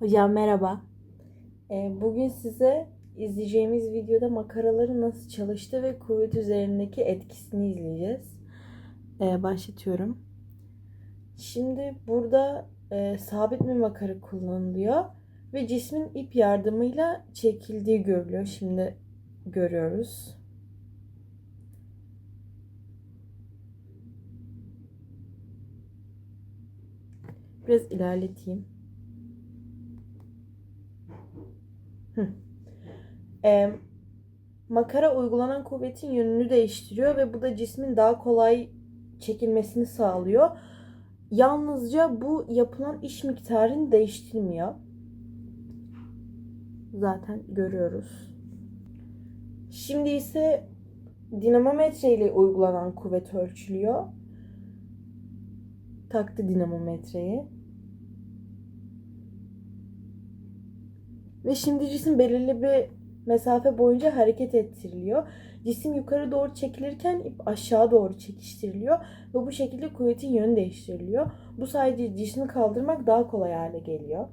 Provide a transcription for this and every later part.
Hocam merhaba. Ee, Bugün size izleyeceğimiz videoda makaraların nasıl çalıştığı ve kuvvet üzerindeki etkisini izleyeceğiz. Ee, Başlatıyorum. Şimdi burada e, sabit bir makara kullanılıyor ve cismin ip yardımıyla çekildiği görülüyor. Şimdi görüyoruz. Biraz ilerleteyim. Ee, makara uygulanan kuvvetin yönünü değiştiriyor ve bu da cismin daha kolay çekilmesini sağlıyor. Yalnızca bu yapılan iş miktarını değiştirmiyor. Zaten görüyoruz. Şimdi ise dinamometre ile uygulanan kuvvet ölçülüyor. Taktı dinamometreyi. Ve şimdi cisim belirli bir mesafe boyunca hareket ettiriliyor. Cisim yukarı doğru çekilirken ip aşağı doğru çekiştiriliyor ve bu şekilde kuvvetin yönü değiştiriliyor. Bu sayede cismi kaldırmak daha kolay hale geliyor.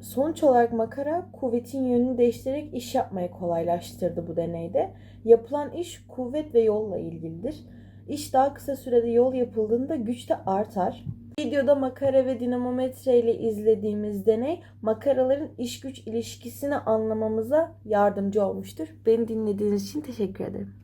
Sonuç olarak makara kuvvetin yönünü değiştirerek iş yapmayı kolaylaştırdı bu deneyde. Yapılan iş kuvvet ve yolla ilgilidir. İş daha kısa sürede yol yapıldığında güç de artar. Videoda makara ve dinamometre ile izlediğimiz deney makaraların iş güç ilişkisini anlamamıza yardımcı olmuştur. Beni dinlediğiniz için teşekkür ederim.